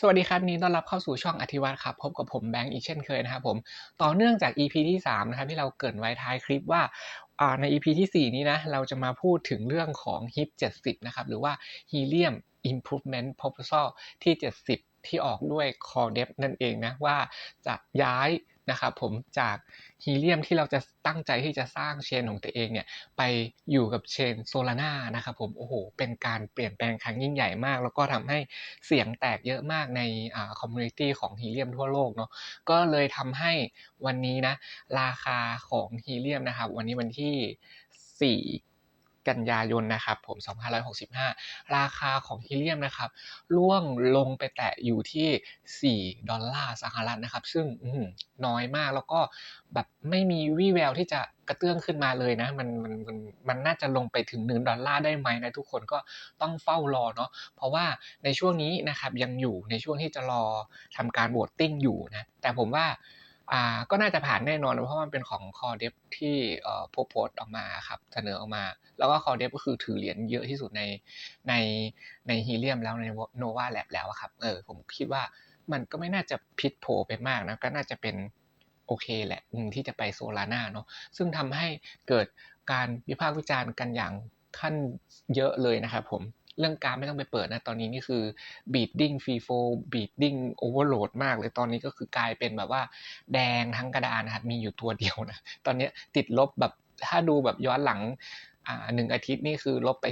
สวัสดีครับนี้ต้อนรับเข้าสู่ช่องอธิวัตครับ พบกับผมแบงค์อีกเช่นเคยนะครับผมต่อเนื่องจาก EP ที่3นะครับที่เราเกรินไว้ท้ายคลิปว่าใน EP ที่ 4 นี้นะเราจะมาพูดถึงเรื่องของ HIP 70 นะครับ หรือว่า Helium Improvement Proposal ที่ 70 ที่ออกด้วย Core Dev นั่นเองนะว่าจะย้าย นะครับผมจากฮีเลียมที่เราจะตั้งใจที่จะสร้างเชนของตัวเองเนี่ยไปอยู่กับเชนโซลาร่านะครับผมโอ้โหเป็นการเปลี่ยนแปลงครั้งยิ่งใหญ่มาก แล้วก็ทำให้เสียงแตกเยอะมากในคอมมูนิตี้ของฮีเลียมทั่วโลกเนาะก็เลยทำให้วันนี้นะราคาของฮีเลียมนะครับวันนี้วันที่ 4 กันยายนนะครับผม 2565 ราคาของฮีเลียมนะครับร่วงลงไปแตะอยู่ที่ 4 ดอลลาร์สหรัฐนะครับ ซึ่งน้อยมากแล้วก็แบบไม่มีวี่แววที่จะกระเตื้องขึ้นมาเลยนะมันมันมันมันน่าจะลงไปถึง1ดอลลาร์ได้ไหมนะทุกคนก็ต้องเฝ้ารอเนาะเพราะว่าในช่วงนี้นะครับยังอยู่ในช่วงที่จะรอทำการโหวตติ้งอยู่นะแต่ผมว่า อ่าก็น่าจะผ่านแน่นอน เพราะมันเป็นของคอเดฟที่เอ่อโพสต์ออกมาครับเสนอออกมา แล้วก็คอเดฟก็คือถือเหรียญเยอะที่สุดในในในฮีเลียมแล้วในโนวาแลบแล้วครับเออผมคิดว่ามันก็ไม่น่าจะพิษโผไปมากนะก็น่าจะเป็นโอเคแหละที่จะไปโซลาร่าเนาะซึ่งทำให้เกิดการวิพากษ์วิจารณ์กันอย่างขั้นเยอะเลยนะครับผม เรื่องการไม่ต้องไปเปิดนะ ตอนนี้นี่คือ beating free flow beating overload มากเลยตอนนี้ก็คือกลายเป็นแบบว่าแดงทั้งกระดานนะครับ มีอยู่ตัวเดียวนะ ตอนนี้ติดลบแบบถ้าดูแบบย้อนหลังอ่าหนึ่งอาทิตย์นี่คือลบไป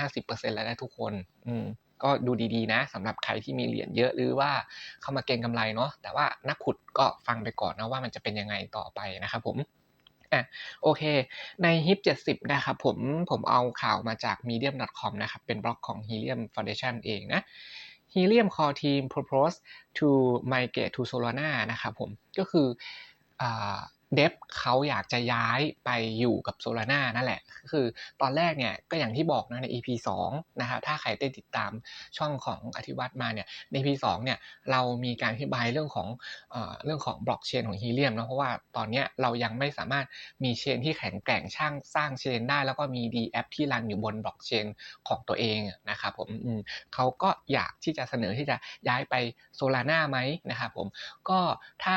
40-50%แล้วนะทุกคน อืมก็ดูดีๆนะสำหรับใครที่มีเหรียญเยอะหรือว่าเข้ามาเก็งกำไรเนาะแต่ว่านักขุดก็ฟังไปก่อนนะว่ามันจะเป็นยังไงต่อไปนะครับผมะโอเค ในฮิป70 นะครับผมผมเอาข่าวมาจาก medium.com นะครับ เป็นบล็อกของ Helium Foundation เองนะ Helium Core Team propose to migrate to Solana นะครับผมก็คือ เดฟเขาอยากจะย้ายไปอยู่กับโซลาร่านั่นแหละ คือตอนแรกเนี่ยก็อย่างที่บอกนะใน EP 2นะครับถ้าใครได้ติดตามช่องของอธิวัตมาเนี่ยใน EP 2เนี่ยเรามีการอธิบายเรื่องของเรื่องของบล็อกเชนของฮีเลียมนะเพราะว่าตอนนี้เรายังไม่สามารถมีเชนที่แข็งแกร่งช่างสร้างเชนได้ แล้วก็มี D แอปที่รันอยู่บนบล็อกเชนของตัวเองนะครับผมเขาก็อยากที่จะเสนอที่จะย้ายไปโซลาร่าไหมนะครับผมก็ถ้า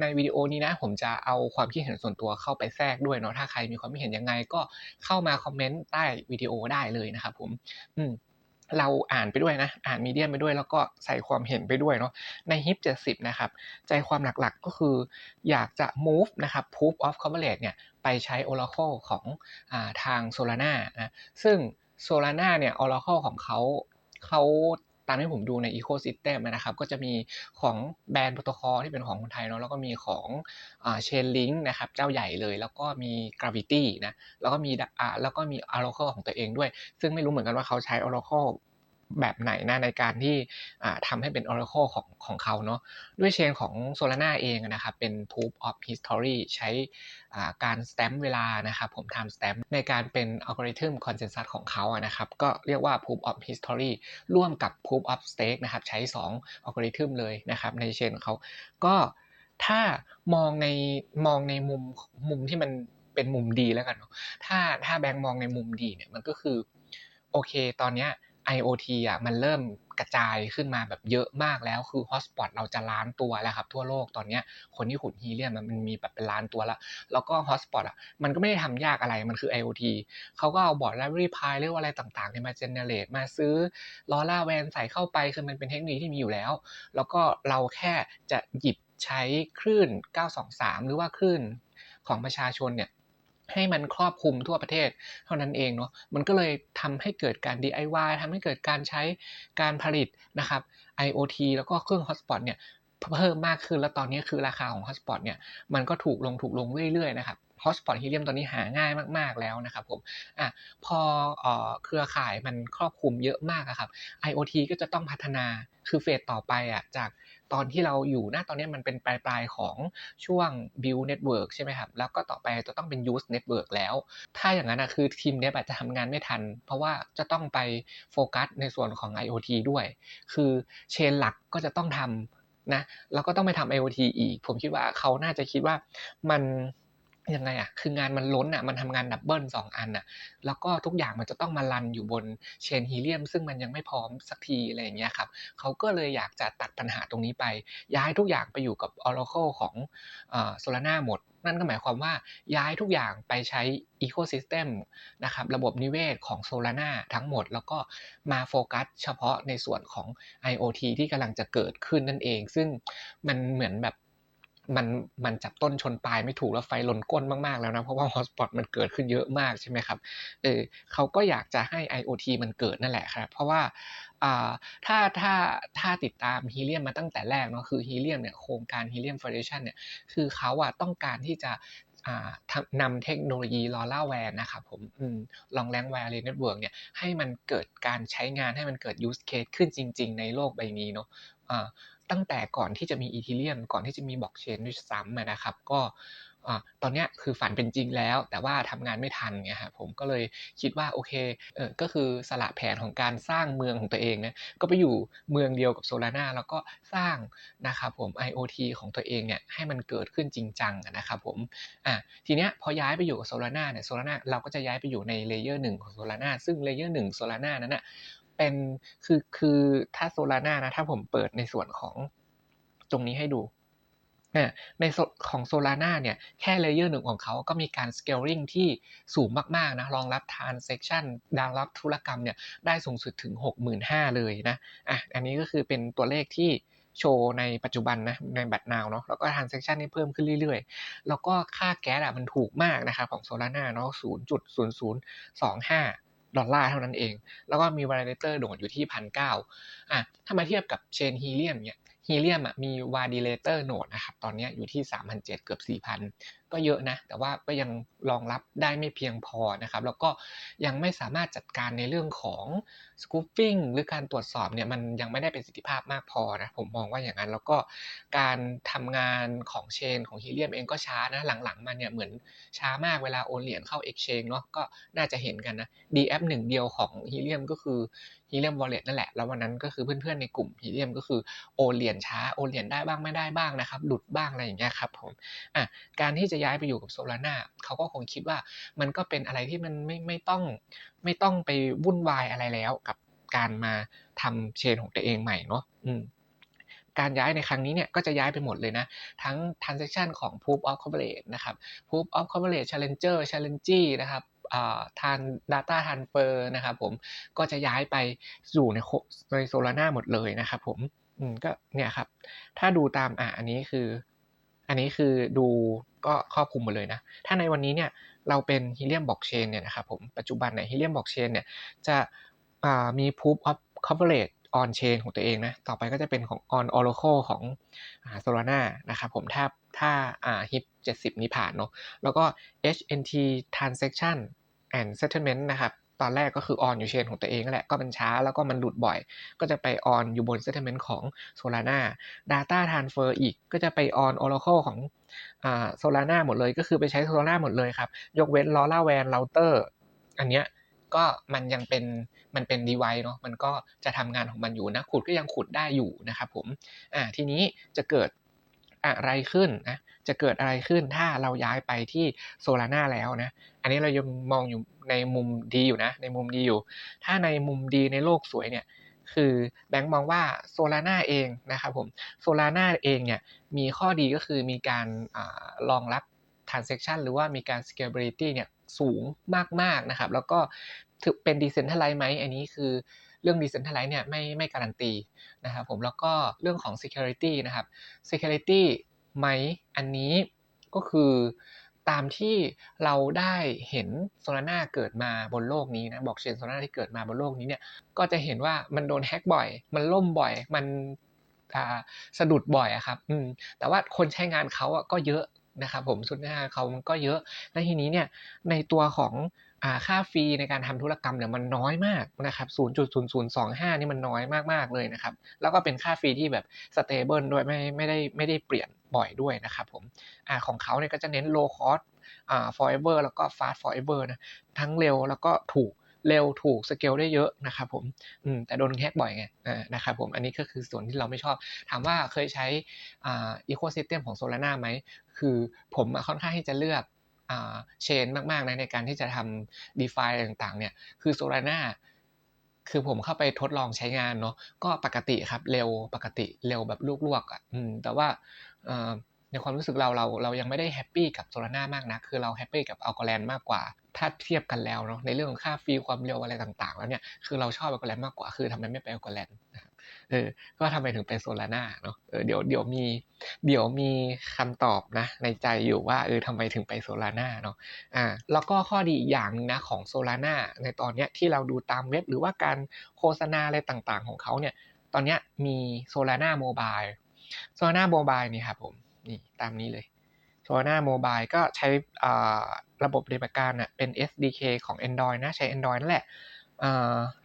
ในวิดีโอนี้นะผมจะเอาความคิดเห็นส่วนตัวเข้าไปแทรกด้วยเนาะถ้าใครมีความคิดเห็นยังไงก็เข้ามาคอมเมนต์ใต้วิดีโอได้เลยนะครับผมอืมเราอ่านไปด้วยนะ อ่านมีเดียไปด้วย แล้วก็ใส่ความเห็นไปด้วยเนาะ ใน HIP 70 นะครับ ใจความหลักๆ ก็คืออยากจะ move นะครับ proof of coverage เนี่ย ไปใช้ Oracle ของอาทาง Solana นะ ซึ่ง Solana เนี่ย Oracle ของเขาเขา ตามที่ผมดูในอีโคซิสเต็มนะครับ ก็จะมีของแบรนด์โปรโตคอลที่เป็นของคนไทยเนาะแล้วก็มีของเชนลิงนะครับเจ้าใหญ่เลย แล้วก็มี Gravity นะแล้วก็มีอ่าแล้วก็มี Oracle ของตัวเองด้วย ซึ่งไม่รู้เหมือนกันว่าเขาใช้ Oracle แบบไหนนะในการที่ทำให้เป็น Oracle ของของเขาเนาะด้วยเชนของ Solana เองนะครับ เป็น Proof of History ใช้การสแตมป์เวลานะครับผม time stamp ในการเป็นอัลกอริทึมคอนเซนแซสของเขาอะนะครับ ก็เรียกว่า Proof of History ร่วมกับ Proof of Stake นะครับ ใช้2อัลกอริทึมเลยนะครับ ในเชนของเขาก็ถ้ามองในมองในมุมมุมที่มันเป็นมุมดีแล้วกันเนาะถ้าถ้าแบงค์มองในมุมดีเนี่ยมันก็คือโอเค ตอนเนี้ย IoT อะมันเริ่มกระจายขึ้นมาแบบเยอะมากแล้วคือฮอสปอตเราจะล้านตัวแล้วครับทั่วโลกตอนนี้คนที่ขุดฮีเลียมมันมีแบบเป็นล้านตัวแล้ว แล้วก็ฮอสปอตอะมันก็ไม่ได้ทำยากอะไรมันคือ IoT เขาก็เอาบอร์ดไลบรารีพายเรียกว่าอะไรต่างๆเนี่ยมาเจเนเรตมาซื้อลอร่าแวนใส่เข้าไปคือมันเป็นเทคโนโลยีที่มีอยู่แล้ว แล้วก็เราแค่จะหยิบใช้คลื่น 923 หรือว่าคลื่นของประชาชนเนี่ย ให้มันครอบคลุมทั่วประเทศเท่านั้นเองเนาะมันก็เลยทำให้เกิดการ DIY ทำให้เกิดการใช้การผลิตนะครับ IoT แล้วก็เครื่อง Hotspot เนี่ยเพิ่มมากขึ้นแล้วตอนนี้คือราคาของ Hotspot เนี่ยมันก็ถูกลงถูกลงเรื่อยๆนะครับ Hotspot Helium ตอนนี้หาง่ายมาก ๆ แล้วนะครับผมอะพอเครือข่ายมันครอบคลุมเยอะมากครับ IoT ก็จะต้องพัฒนาคือเฟสต่อไปอะจาก ตอนที่เราอยู่หน้าตอนนี้มันเป็นปลายปลายของช่วง build network ใช่ไหมครับ แล้วก็ต่อไปจะต้องเป็น use network แล้ว ถ้าอย่างนั้นนะคือทีมเนี้ยอาจจะทำงานไม่ทัน เพราะว่าจะต้องไปโฟกัสในส่วนของ IoT ด้วย คือเชนหลักก็จะต้องทำนะ แล้วก็ต้องไปทำ IoT อีก ผมคิดว่าเขาน่าจะคิดว่ามัน ยังไงอะคืองานมันล้นอะมันทำงานดับเบิลสองอันอะแล้วก็ทุกอย่างมันจะต้องมารันอยู่บนเชนฮีเลียม ซึ่งมันยังไม่พร้อมสักทีอะไรอย่างเงี้ยครับเขาก็เลยอยากจะตัดปัญหาตรงนี้ไป ย้ายทุกอย่างไปอยู่กับ Oracle ของโซลาร่าหมด นั่นก็หมายความว่าย้ายทุกอย่างไปใช้ Ecosystem นะครับระบบนิเวศของ Solana ทั้งหมด แล้วก็มาโฟกัสเฉพาะในส่วนของ IoT ที่กำลังจะเกิดขึ้นนั่นเอง ซึ่งมันเหมือนแบบ มันมันจับต้นชนปลายไม่ถูกแล้วไฟลนก้นมากๆแล้วนะ เพราะว่าฮอสปอตมันเกิดขึ้นเยอะมากใช่ไหมครับเออเขาก็อยากจะให้ IoT มันเกิดนั่นแหละครับ เพราะว่าถ้าถ้าถ้าติดตามฮีเลียมมาตั้งแต่แรกเนาะคือฮีเลียมเนี่ยโครงการฮีเลียมเฟเดชันเนี่ยคือเขาอะต้องการที่จะนำเทคโนโลยีลอร่าแวร์นะครับผมลองแรงแวร์เรเน็ตเวิร์กเนี่ยให้มันเกิดการใช้งานให้มันเกิดยูสเคสขึ้นจริง ๆ ในโลกใบนี้เนาะ ตั้งแต่ก่อนที่จะมีอีเทเรียมก่อนที่จะมีบล็อกเชนด้วยซ้ำนะครับ ก็ตอนนี้คือฝันเป็นจริงแล้ว แต่ว่าทำงานไม่ทันไงครับผมก็เลยคิดว่าโอเคเออก็คือสละแผนของการสร้างเมืองของตัวเองนะก็ไปอยู่เมืองเดียวกับโซลาร่าแล้วก็สร้างนะครับผม IoT ของตัวเองเนี่ยให้มันเกิดขึ้นจริงจังนะครับผมอะทีเนี้ยพอย้ายไปอยู่กับโซลาร่าเนี่ยโซลาร่าเราก็จะย้ายไปอยู่ในเลเยอร์หนึ่งของโซลาร่าซึ่งเลเยอร์หนึ่งโซลาร่านั้นนะ เป็นคือคือถ้าโซลาร่านะถ้าผมเปิดในส่วนของตรงนี้ให้ดูในของโซลาร่าเนี่ยแค่เลเยอร์หนึ่งของเขาก็มีการสเกลลิงที่สูงมาก ๆ นะรองรับทานเซ็กชันดาวรับธุรกรรมเนี่ยได้สูงสุดถึง 65,000 เลยนะอะอันนี้ก็คือเป็นตัวเลขที่โชว์ในปัจจุบันนะในบัตรนาวเนาะแล้วก็ทานเซ็กชันนี่เพิ่มขึ้นเรื่อยๆ แล้วก็ค่าแก๊สอะมันถูกมากนะครับของโซลาร่าเนาะ0.0025 ดอลลาร์เท่านั้นเอง แล้วก็มีวาลิเตอร์โดดอยู่ที่พันเก้าอะถ้ามาเทียบกับเชนฮีเลียมเนี่ยฮีเลียมอะมีวาดิเลเตอร์โนดนะครับตอนนี้อยู่ที่ 3,700 เกือบ 4,000ก็เยอะนะ แต่ว่าก็ยังรองรับได้ไม่เพียงพอนะครับ แล้วก็ยังไม่สามารถจัดการในเรื่องของสกูฟฟิ้งหรือการตรวจสอบเนี่ยมันยังไม่ได้เประสิทธิภาพมากพอนะ ผมมองว่าอย่างนั้น แล้วก็การทำงานของเชนของฮีเลียมเองก็ช้านะ หลังๆมันเนี่ยเหมือนช้ามากเวลาโอนเหรียญเข้า Exchange เนาะก็น่าจะเห็นกันนะ DF หนึ่งเดียวของฮีเลียมก็คือฮีเลียมวอลเล็ตนั่นแหละ แล้ววันนั้นก็คือเพื่อนๆในกลุ่มฮีเลียมก็คือโอนเหรียญช้าโอนเหรียญได้บ้างไม่ได้บ้างนะครับหลุดบ้างอะไรอย่างเงี้ยครับผมอะการที่จะย้ายไปอยู่กับโซลาร่าเขาก็คงคิดว่ามันก็เป็นอะไรที่มันไม่ไม่ต้องไม่ต้องไปวุ่นวายอะไรแล้วกับการมาทำเชนของตัวเองใหม่เนาะการย้ายในครั้งนี้เนี่ยก็จะย้ายไปหมดเลยนะ ทั้ง transaction ของ proof of coverage นะครับ proof of coverage challenger challenge นะครับทาน data transfer นะครับผมก็จะย้ายไปสู่ในในโซลาร่าหมดเลยนะครับผมอืมก็เนี่ยครับ ถ้าดูตามอะอันนี้คือ อันนี้คือดูก็ครอบคลุมหมดเลยนะ ถ้าในวันนี้เนี่ยเราเป็น Helium Blockchain เนี่ยนะครับผม ปัจจุบันใน Helium Blockchain เนี่ยจะมี proof of coverage on chain ของตัวเองนะ ต่อไปก็จะเป็นของ on oracle ของ Solana นะครับผม ถ้าถ้าอ่า HIP 70 นี้ผ่านเนาะ แล้วก็ HNT transaction and settlement นะครับ ตอนแรกก็คือ on อยู่เชนของตัวเองแหละก็มันช้าแล้วก็มันหลุดบ่อย ก็จะไป on อยู่บน settlement ของ Solana data transfer อีกก็จะไป on oracle ของอ่า Solana หมดเลยก็คือไปใช้ Solana หมดเลยครับ ยกเว้น LoRaWAN router อันเนี้ยก็มันยังเป็นมันเป็น device เนาะมันก็จะทำงานของมันอยู่นะขุดก็ยังขุดได้อยู่นะครับผมอ่าทีนี้จะเกิด อะไรขึ้นนะจะเกิดอะไรขึ้นถ้าเราย้ายไปที่โซลาร่าแล้วนะ อันนี้เรายังมองอยู่ในมุมดีอยู่นะ ในมุมดีอยู่ ถ้าในมุมดีในโลกสวยเนี่ย คือแบงค์มองว่าโซลาร่าเองนะครับผม โซลาร่าเองเนี่ย มีข้อดีก็คือมีการรองรับ transaction หรือว่ามีการ scalability เนี่ยสูงมากๆนะครับ แล้วก็ถือเป็น decentralized ไหม อันนี้คือ เรื่อง decentralized เนี่ยไม่ไม่การันตีนะครับผมแล้วก็เรื่องของ security นะครับ security ไหมอันนี้ก็คือตามที่เราได้เห็นโซลาร่าเกิดมาบนโลกนี้นะบอกเชนโซลาร่าที่เกิดมาบนโลกนี้เนี่ยก็จะเห็นว่ามันโดนแฮ็กบ่อย มันล่มบ่อย มันสะดุดบ่อยอะครับอืมแต่ว่าคนใช้งานเขาอะก็เยอะนะครับผมสุดท้ายเขามันก็เยอะและทีนี้เนี่ยในตัวของ ค่าฟรีในการทำธุรกรรมเนี่ยมันน้อยมากนะครับ0.0025 นี่มันน้อยมากๆเลยนะครับ แล้วก็เป็นค่าฟรีที่แบบสเตเบิลด้วยไม่ไม่ได้ไม่ได้เปลี่ยนบ่อยด้วยนะครับผมอของเขาเนี่ยก็จะเน้น low cost อ่า forever แล้วก็ fast forever นะทั้งเร็วแล้วก็ถูกเร็วถูกสเกลได้เยอะนะครับผมอืมแต่โดนแฮกบ่อยไงนะครับผมอันนี้ก็คือส่วนที่เราไม่ชอบ ถามว่าเคยใช้อ่าอีโคซิสเต็มของโซลาร่าไหม คือผมค่อนข้างที่จะเลือก เชนมากๆนะในการที่จะทำ d e f าต่างๆเนี่ยคือ Solana คือผมเข้าไปทดลองใช้งานเนาะก็ปกติครับเร็วปกติเร็วแบบลวกๆอะแต่ว่าในความรู้สึกเราเราเรายังไม่ได้แฮปปี้กับโซลาร่ามากนะคือเราแฮปปี้กับอัลกอแลนมากกว่า ถ้าเทียบกันแล้วเนาะในเรื่องของค่าฟรีความเร็วอะไรต่าง ๆ แล้วเนี่ยคือเราชอบอัลกอแลนมากกว่าคือทำไมไม่ไปอัลกอแลนนะครับ เออ ก็ทำไมถึงเป็นโซลาร่าเนาะเออเดี๋ยวเดี๋ยวมี เดี๋ยวมีคำตอบนะในใจอยู่ว่าเออทำไมถึงไปโซลาร่าเนาะอ่าแล้วก็ข้อดีอีกอย่างนึงนะของโซลาร่าในตอนเนี้ยที่เราดูตามเว็บหรือว่าการโฆษณาอะไรต่างๆ ของเขาเนี่ย ตอนเนี้ยมีโซลาร่าโมบายโซลาร่าโมบายนี่ครับผมนี่ตามนี้เลยโซลาร่าโมบายก็ใช้ระบบปฏิบัติการอะเป็น SDK ของ Android นะใช้ Android นั่นแหละ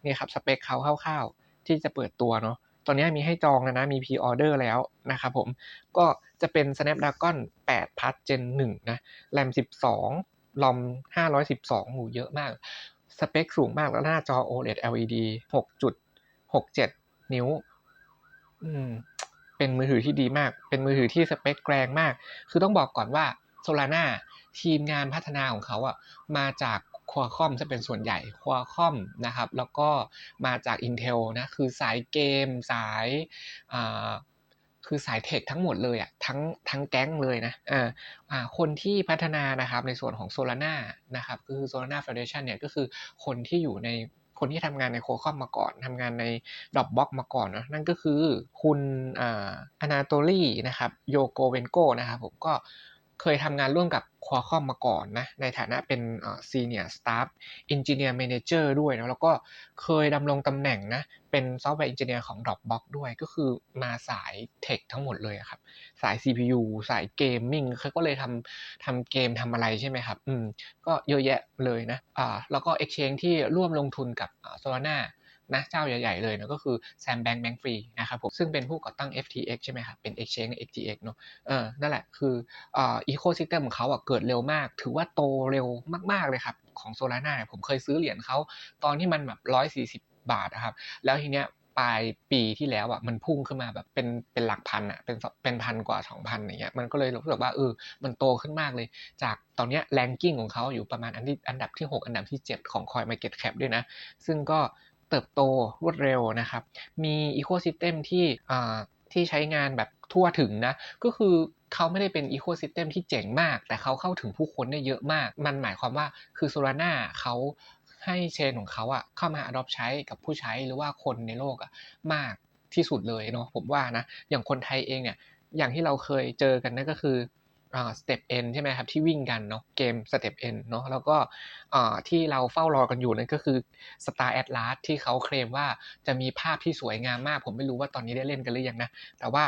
นี่ครับสเปคเขาคร่าวๆที่จะเปิดตัวเนาะ ตอนนี้มีให้จองแล้วนะ มี pre order แล้วนะครับผม ก็จะเป็น Snapdragon 8 Plus Gen 1 นะ RAM 12 ROM 512หมูเยอะมาก สเปคสูงมากแล้วหน้าจอ OLED LED 6.67 นิ้ว อืม เป็นมือถือที่ดีมาก เป็นมือถือที่สเปคแรงมาก คือต้องบอกก่อนว่า Solana ทีมงานพัฒนาของเขาอะมาจาก ควอคอมจะเป็นส่วนใหญ่ควอคอมนะครับ แล้วก็มาจาก Intel นะ คือสายเกม สายคือสายเทคทั้งหมดเลยอะทั้งทั้งแก๊งเลยนะอ่าอ่าคนที่พัฒนานะครับในส่วนของ Solana นะครับก็คือ Solana Foundation เนี่ยก็คือคนที่อยู่ในคนที่ทำงานในโคคอมมาก่อนทำงานในดอ p บ็อกมาก่อนนะนั่นก็คือคุณอ่าอนาโตลีนะครับโยโกเวนโกนะครับผมก็ เคยทำงานร่วมกับ Qualcomm มาก่อนนะ ในฐานะเป็น Senior Staff Engineer Manager ด้วยนะ แล้วก็เคยดำรงตำแหน่งนะ เป็นซอฟต์แวร์เอนจิเนียร์ของ Dropbox ด้วย ก็คือมาสายเทคทั้งหมดเลยครับ สาย CPU สายเกมมิ่งเขาก็เลยทำทำเกมทำอะไรใช่ไหมครับ อืม ก็เยอะแยะเลยนะ อ่า แล้วก็ Exchange ที่ร่วมลงทุนกับ Solana นะเจ้าใหญ่ๆเลยนะก็คือ Sam Bank Bank Free นะครับผมซึ่งเป็นผู้ก่อตั้ง FTX ใช่ไหมครับเป็น Exchange FTX เนาะเออนั่นแหละคืออ่า Ecosystem ของเขาอะเกิดเร็วมาก ถือว่าโตเร็วมากๆเลยครับของ Solana ผมเคยซื้อเหรียญเขาตอนที่มันแบบ 140 บาทนะครับแล้วทีเนี้ยปลายปีที่แล้วอะมันพุ่งขึ้นมาแบบเป็นเป็นหลักพันอะเป็นเป็นพันกว่าสองพันอย่างเงี้ยมันก็เลยรู้สึกว่าเออมันโตขึ้นมากเลย จากตอนเนี้ยแรงกิ้งของเขาอยู่ประมาณอันที่อันดับที่ 6 อันดับที่ 7 ของ Coin Market Cap ด้วยนะ ซึ่งก็ เติบโตรวดเร็วนะครับ มีอีโคซิสเต็มที่ที่ใช้งานแบบทั่วถึงนะ ก็คือเขาไม่ได้เป็นอีโคซิสเต็มที่เจ๋งมาก แต่เขาเข้าถึงผู้คนได้เยอะมาก มันหมายความว่าคือโซลาร่าเขาให้เชนของเขาอะเข้ามาอดอปใช้กับผู้ใช้หรือว่าคนในโลกอะมากที่สุดเลยเนาะผมว่านะ อย่างคนไทยเองเนี่ยอย่างที่เราเคยเจอกันนั่นก็คือ สเต็ปเอ็นใช่ไหมครับที่วิ่งกันเนาะเกมสเต็ปเอ็นเนาะแล้วก็ที่เราเฝ้ารอกันอยู่นั่นก็คือ Star Atlas ที่เขาเคลมว่าจะมีภาพที่สวยงามมาก ผมไม่รู้ว่าตอนนี้ได้เล่นกันหรือยังนะ แต่ว่า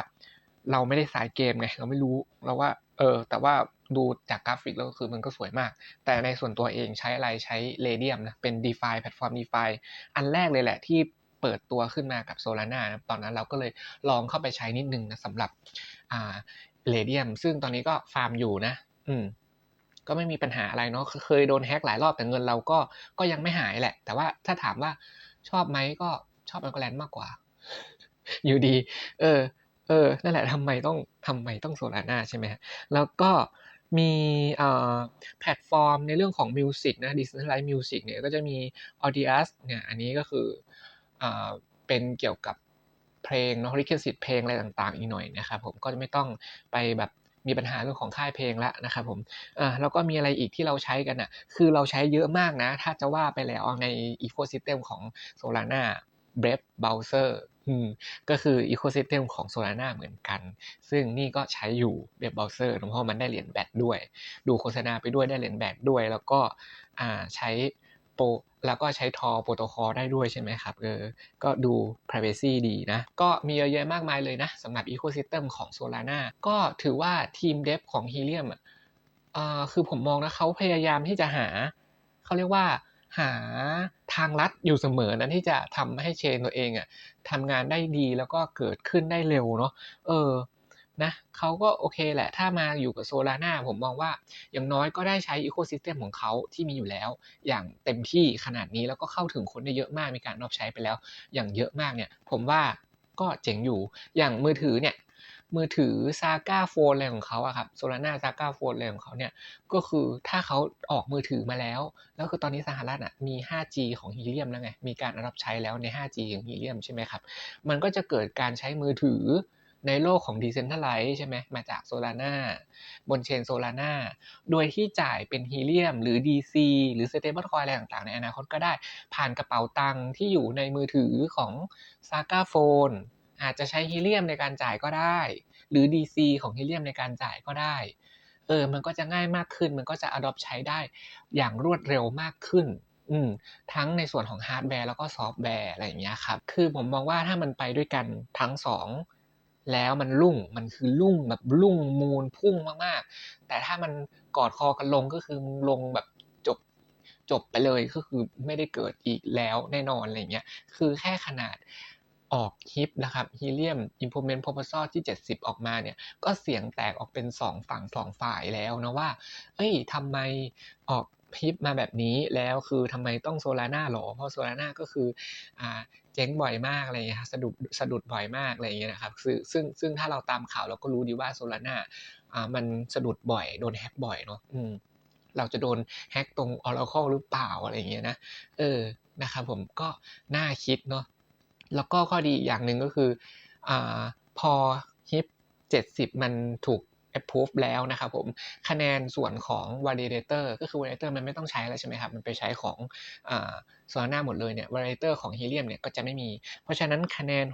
เราไม่ได้สายเกมไงเราไม่รู้เราว่าเออแต่ว่าดูจากกราฟิกแล้วก็คือมันก็สวยมาก แต่ในส่วนตัวเองใช้อะไรใช้ Radium นะเป็น DeFi แพลตฟอร์ม DeFi อันแรกเลยแหละที่เปิดตัวขึ้นมากับ Solana ตอนนั้นเราก็เลยลองเข้าไปใช้นิดนึงนะสำหรับ เลเดียม ซึ่งตอนนี้ก็ฟาร์มอยู่นะ อืม ก็ไม่มีปัญหาอะไรเนาะเคยโดนแฮกหลายรอบแต่เงินเราก็ก็ยังไม่หายแหละ แต่ว่าถ้าถามว่าชอบไหมก็ชอบแอลกอแลนมากกว่า อยู่ดี เออ เออ นั่นแหละทำไมต้องทำไมต้องโซลาร่าใช่ไหมแล้วก็มีแพลตฟอร์มในเรื่องของมิวสิกนะดิสนีย์ไลท์มิวสิกเนี่ยก็จะมี Audius เนี่ยอันนี้ก็คืออ่าเป็นเกี่ยวกับ เพลงเนาะลิขสิทธิ์เพลงอะไรต่าง ๆ อีกหน่อยนะครับผมก็จะไม่ต้องไปแบบมีปัญหาเรื่องของค่ายเพลงแล้วนะครับผมอ่าแล้วก็มีอะไรอีกที่เราใช้กันอะ คือเราใช้เยอะมากนะ ถ้าจะว่าไปแล้วในอีโคซิสเต็มของ Solana Brave Browser ก็คืออีโคซิสเต็มของ Solana เหมือนกัน ซึ่งนี่ก็ใช้อยู่ Brave Browser เพราะมันได้เหรียญแบตด้วย ดูโฆษณาไปด้วยได้เหรียญแบตด้วย แล้วก็ใช้ โปรแล้วก็ใช้ทอโปรโตคอลได้ด้วยใช่ไหมครับเออก็ดู privacy ดีนะ ก็มีเยอะแยะมากมายเลยนะสำหรับ ecosystem ของ Solana ก็ถือว่าทีมเดฟของ Helium อ่าคือผมมองนะเขาพยายามที่จะหา เขาเรียกว่าหาทางลัดอยู่เสมอนั้นที่จะทำให้เชนตัวเองอะทำงานได้ดีแล้วก็เกิดขึ้นได้เร็วเนาะเออ นะเขาก็โอเคแหละ ถ้ามาอยู่กับโซลาร่าผมมองว่า อย่างน้อยก็ได้ใช้อีโคซิสเต็มของเขาที่มีอยู่แล้ว อย่างเต็มที่ขนาดนี้แล้วก็เข้าถึงคนได้เยอะมากมีการนอบใช้ไปแล้ว อย่างเยอะมากเนี่ย ผมว่าก็เจ๋งอยู่อย่างมือถือเนี่ยมือถือ Saga Phone อะไรของเขาอะครับ Solana Saga Phone อะไรของเขาเนี่ยก็คือถ้าเขาออกมือถือมาแล้ว แล้วคือตอนนี้สหรัฐอะมี 5G ของ Helium แล้วไง มีการรับใช้แล้วใน 5G ของ Helium ใช่ไหมครับ มันก็จะเกิดการใช้มือถือ ในโลกของ Decentralize ใช่ไหมมาจาก Solana บนเชน Solana โดยที่จ่ายเป็น Helium หรือ DC หรือ Stablecoin อะไรต่างๆ ในอนาคตก็ได้ ผ่านกระเป๋าตังค์ที่อยู่ในมือถือของ Saga Phone อาจจะใช้ Helium ในการจ่ายก็ได้ หรือ DC ของ Helium ในการจ่ายก็ได้ เออ มันก็จะง่ายมากขึ้น มันก็จะ adopt ใช้ได้อย่างรวดเร็วมากขึ้นอืมทั้งในส่วนของฮาร์ดแวร์แล้วก็ซอฟต์แวร์อะไรอย่างเงี้ยครับ คือผมมองว่าถ้ามันไปด้วยกันทั้งสอง แล้วมันรุ่งมันคือรุ่งแบบรุ่งมูลพุ่งมากๆ แต่ถ้ามันกอดคอกันลงก็คือลงแบบจบจบไปเลยก็คือไม่ได้เกิดอีกแล้วแน่นอนอะไรเงี้ยคือแค่ขนาดออกฮิปนะครับ Helium Implement Proposal ที่ 70 ออกมาเนี่ย ก็เสียงแตกออกเป็น 2 ฝั่ง2ฝ่ายแล้วนะว่า เอ้ยทำไมออกฮิปมาแบบนี้แล้วคือทำไมต้อง Solana หรอ เพราะ Solana ก็คืออ่า เจ๊งบ่อยมากอะไรเงี้ยครับสะดุดสะดุดบ่อยมากอะไรเงี้ยนะครับซึ่งซึ่งถ้าเราตามข่าวเราก็รู้ดีว่า Solana อ่ามันสะดุดบ่อยโดนแฮ็กบ่อยเนาะอืมเราจะโดนแฮ็กตรง Oracle หรือเปล่าอะไรเงี้ยนะเออนะครับผมก็น่าคิดเนาะแล้วก็ข้อดีอย่างหนึ่งก็คืออ่าพอ HIP 70 มันถูก approve แล้วนะครับผมคะแนนส่วนของ validator ก็คือ validator มันไม่ต้องใช้แล้วใช่ไหมครับ มันไปใช้ของอ่า Solana หมดเลยเนี่ย validator ของ Helium เนี่ยก็จะไม่มี เพราะฉะนั้นคะแนน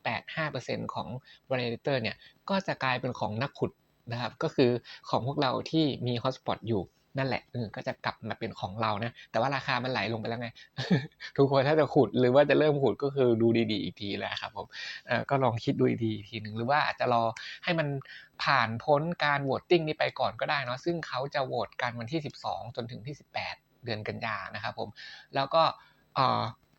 6.85%ของ validator เนี่ยก็จะกลายเป็นของนักขุดนะครับ ก็คือของพวกเราที่มี hotspot อยู่ นั่นแหละเออก็จะกลับมาเป็นของเรานะ แต่ว่าราคามันไหลลงไปแล้วไง ทุกคนถ้าจะขุดหรือว่าจะเริ่มขุดก็คือดูดีๆอีกทีแหละครับผมก็ลองคิดดูดีๆอีกทีหนึ่งหรือว่าอาจจะรอให้มันผ่านพ้นการโหวตติ้งนี้ไปก่อนก็ได้เนาะซึ่งเขาจะโหวตกันวันที่ 12 จนถึงที่ 18 เดือนกันยานะครับผมแล้วก็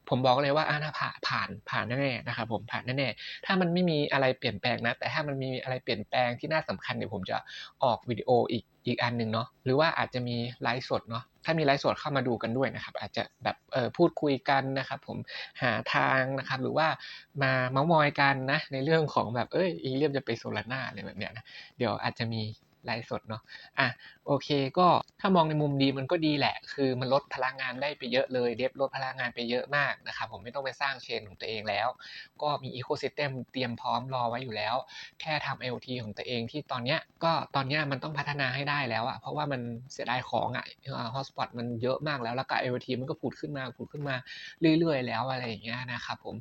ผมบอกเลยว่าอาถ้าผ่าผ่านผ่านแน่ๆนะครับผมผ่านแน่ๆถ้ามันไม่มีอะไรเปลี่ยนแปลงนะ แต่ถ้ามันมีอะไรเปลี่ยนแปลงที่น่าสำคัญเดี๋ยวผมจะออกวิดีโออีกอีกอันหนึ่งเนาะหรือว่าอาจจะมีไลฟ์สดเนาะถ้ามีไลฟ์สดเข้ามาดูกันด้วยนะครับ อาจจะแบบเออพูดคุยกันนะครับ ผมหาทางนะครับ หรือว่ามาเมาส์มอยกันนะในเรื่องของแบบเอ้ยอีเลียมจะไปโซลาร่าอะไรแบบเนี้ยนะเดี๋ยวอาจจะมี ไลฟ์สดเนาะอะโอเคก็ถ้ามองในมุมดีมันก็ดีแหละ คือมันลดพลังงานได้ไปเยอะเลย เดฟลดพลังงานไปเยอะมากนะครับผมไม่ต้องไปสร้างเชนของตัวเองแล้ว ก็มีอีโคซิสเต็มเตรียมพร้อมรอไว้อยู่แล้ว แค่ทำ IoT ของตัวเองที่ตอนเนี้ยก็ตอนเนี้ยมันต้องพัฒนาให้ได้แล้วอะเพราะว่ามันเสียดายของอะฮอสปอตมันเยอะมากแล้วแล้วก็ IoT มันก็ผุดขึ้นมาผุดขึ้นมาเรื่อยๆ แล้วอะไรอย่างเงี้ยนะครับผม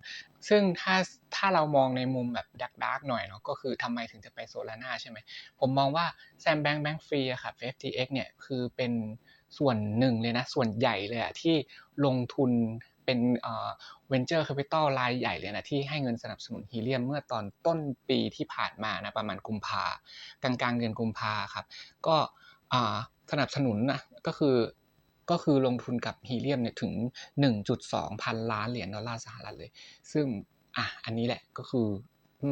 ซึ่งถ้าถ้าเรามองในมุมแบบดักดักหน่อยเนาะก็คือทำไมถึงจะไปโซลาร่าใช่ไหม ผมมองว่าแซมแบงค์แบงค์ฟรีอะครับ FTX เนี่ยคือเป็นส่วนหนึ่งเลยนะ ส่วนใหญ่เลยอะที่ลงทุนเป็นเอ่อ venture capital รายใหญ่เลยนะที่ให้เงินสนับสนุนฮีเลียมเมื่อตอนต้นปีที่ผ่านมานะประมาณกุมภากลางกลางๆเดือนกุมภาครับ ก็อ่าสนับสนุนนะก็คือ ก็คือลงทุนกับฮีเลียมเนี่ยถึง 1.2 พันล้านเหรียญดอลลาร์สหรัฐเลย ซึ่งอะอันนี้แหละก็คือ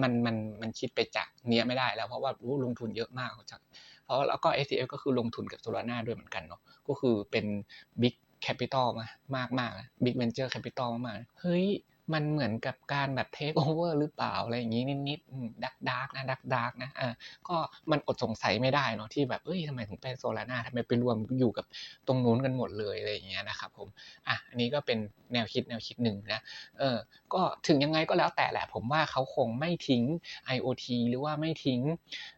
มันมันมันคิดไปจากเนี้ยไม่ได้แล้วเพราะว่ารู้ลงทุนเยอะมากจากเพราะแล้วก็ ATF ก็คือลงทุนกับโซลาร่าด้วยเหมือนกันเนาะก็คือเป็นบิ๊กแคปิตอลมามากมากบิ๊กเวนเจอร์แคปิตอลมากเฮ้ย มันเหมือนกับการแบบ Take Over หรือเปล่าอะไรอย่างงี้นิดๆดักดักนะดักดักนะอ่าก็มันอดสงสัยไม่ได้เนาะที่แบบเอ้ยทำไมถึงไป Solana ทำไมไปรวมอยู่กับตรงนู้นกันหมดเลยอะไรอย่างเงี้ยนะครับผมอะอันนี้ก็เป็นแนวคิดแนวคิดหนึ่งนะเออก็ถึงยังไงก็แล้วแต่แหละผมว่าเขาคงไม่ทิ้ง IoT หรือว่าไม่ทิ้ง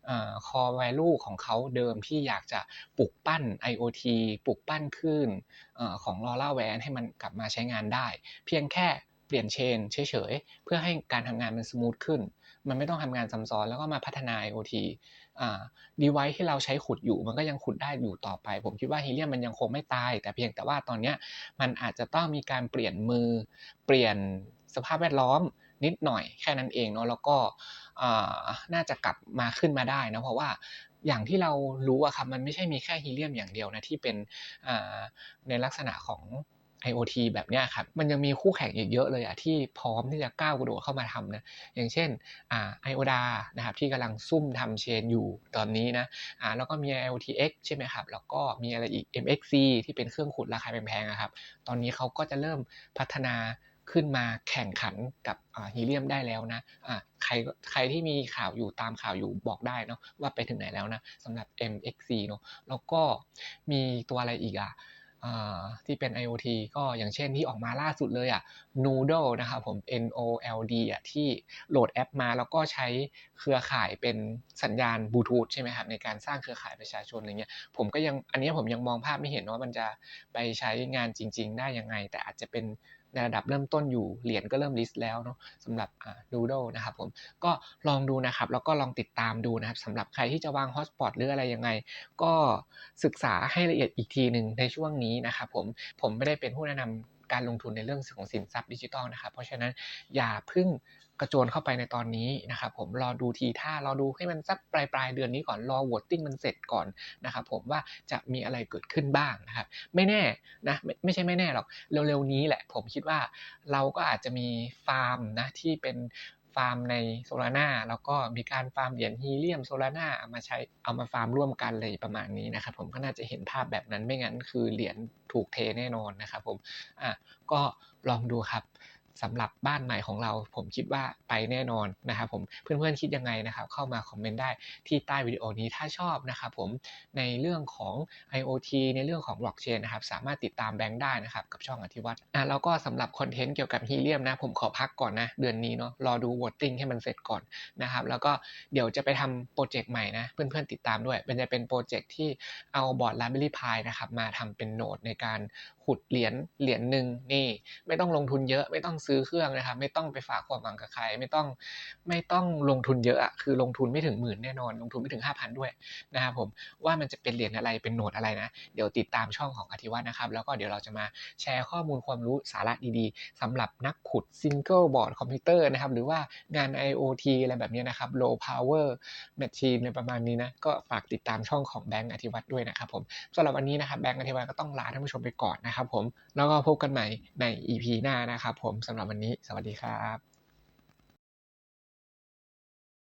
เอ่อ core value ของเขาเดิมที่อยากจะปลุกปั้น IoT ปลุกปั้นขึ้นเอ่อของ LoRaWAN ให้มันกลับมาใช้งานได้ เพียงแค่ ลี่ยนเชนเฉยๆ เพื่อให้การทำงานมันสมูทขึ้น มันไม่ต้องทำงานซ้ำซ้อนแล้วก็มาพัฒนา IoT อ่า device ที่เราใช้ขุดอยู่ มันก็ยังขุดได้อยู่ต่อไป ผมคิดว่า Helium มันยังคงไม่ตาย แต่เพียงแต่ว่าตอนเนี้ยมันอาจจะต้องมีการเปลี่ยนมือ เปลี่ยนสภาพแวดล้อมนิดหน่อยแค่นั้นเองเนาะแล้วก็อ่าน่าจะกลับมาขึ้นมาได้นะเพราะว่าอย่างที่เรารู้อะครับมันไม่ใช่มีแค่ฮีเลียมอย่างเดียวนะที่เป็นอ่าในลักษณะของ IoT แบบนี้ครับ มันยังมีคู่แข่งอีกเยอะเลยอะที่พร้อมที่จะก้าวกระโดดเข้ามาทำนะ อย่างเช่นอ่า IODA นะครับที่กำลังซุ่มทำเชนอยู่ตอนนี้นะอ่าแล้วก็มี IoTX ใช่ไหมครับ แล้วก็มีอะไรอีก MXC ที่เป็นเครื่องขุดราคาแพงๆอะครับ ตอนนี้เขาก็จะเริ่มพัฒนาขึ้นมาแข่งขันกับฮีเลียมได้แล้วนะอ่าใครใครที่มีข่าวอยู่ตามข่าวอยู่บอกได้เนาะว่าไปถึงไหนแล้วนะสำหรับ MXC เนาะแล้วก็มีตัวอะไรอีกอะ ที่เป็น IoT ก็อย่างเช่นที่ออกมาล่าสุดเลยอะ Noodle นะครับผม N O L D อะที่โหลดแอปมาแล้วก็ใช้เครือข่ายเป็นสัญญาณบลูทูธใช่ไหมครับในการสร้างเครือข่ายประชาชนอะไรเงี้ยผมก็ยังอันนี้ผมยังมองภาพไม่เห็นว่ามันจะไปใช้งานจริง ๆ ได้ยังไง แต่อาจจะเป็น ในระดับเริ่มต้นอยู่เหรียญก็เริ่มลิสต์แล้วเนาะสำหรับดูโดนะครับผมก็ลองดูนะครับ แล้วก็ลองติดตามดูนะครับสำหรับใครที่จะวางฮอตสปอตหรืออะไรยังไง ก็ศึกษาให้ละเอียดอีกทีหนึ่งในช่วงนี้นะครับผมผมไม่ได้เป็นผู้แนะนำ การลงทุนในเรื่องของสินทรัพย์ดิจิทัลนะครับ เพราะฉะนั้นอย่าพึ่งกระโจนเข้าไปในตอนนี้นะครับผมรอดูทีท่ารอดูให้มันสักปลายปลายเดือนนี้ก่อนรอโหวตติ้งมันเสร็จก่อนนะครับผมว่าจะมีอะไรเกิดขึ้นบ้างนะครับไม่แน่นะไม่ไม่ใช่ไม่แน่หรอกเร็วๆนี้แหละ ผมคิดว่าเราก็อาจจะมีฟาร์มนะที่เป็น ฟาร์มในโซลาร่าแล้วก็มีการฟาร์มเหรียญฮีเลียมโซลาร่าเอามาใช้เอามาฟาร์มร่วมกันเลยประมาณนี้นะครับผมก็น่าจะเห็นภาพแบบนั้นไม่งั้นคือเหรียญถูกเทแน่นอนนะครับผมอะก็ลองดูครับ สำหรับบ้านใหม่ของเรา ผมคิดว่าไปแน่นอนนะครับผมเพื่อนๆคิดยังไงนะครับเข้ามาคอมเมนต์ได้ที่ใต้วิดีโอนี้ถ้าชอบนะครับผมในเรื่องของ IoT ในเรื่องของบล็อกเชนนะครับสามารถติดตามแบงค์ได้นะครับกับช่องอธิวัตรอะแล้วก็สำหรับคอนเทนต์เกี่ยวกับฮีเลียมนะผมขอพักก่อนนะเดือนนี้เนาะรอดูโหวตติ้งให้มันเสร็จก่อนนะครับแล้วก็เดี๋ยวจะไปทำโปรเจกต์ใหม่นะเพื่อนๆติดตามด้วยมันจะเป็นโปรเจกต์ที่เอาบอร์ด Raspberry Pi นะครับมาทำเป็นโนดในการ ขุดเหรียญเหรียญหนึ่งนี่ ไม่ต้องลงทุนเยอะ ไม่ต้องซื้อเครื่องนะครับ ไม่ต้องไปฝากความหวังกับใคร ไม่ต้องไม่ต้องลงทุนเยอะอะคือลงทุนไม่ถึงหมื่นแน่นอน ลงทุนไม่ถึงห้าพันด้วยนะครับผมว่ามันจะเป็นเหรียญอะไรเป็นโหนดอะไรนะ เดี๋ยวติดตามช่องของอธิวัฒน์นะครับ แล้วก็เดี๋ยวเราจะมาแชร์ข้อมูลความรู้สาระดีๆสำหรับนักขุดซิงเกิลบอร์ดคอมพิวเตอร์นะครับหรือว่างาน IoT อะไรแบบนี้นะครับ low power machine ในประมาณนี้นะก็ฝากติดตามช่องของแบงก์อธิวัตด้วยนะครับผมสำหรับวันนี้นะครับแบงก์อธิวัตก็ต้องลาท่านผู้ชมไปก่อนนะครับผมแล้วก็พบกันใหม่ใน EP หน้านะครับผมสำหรับวันนี้สวัสดีครับ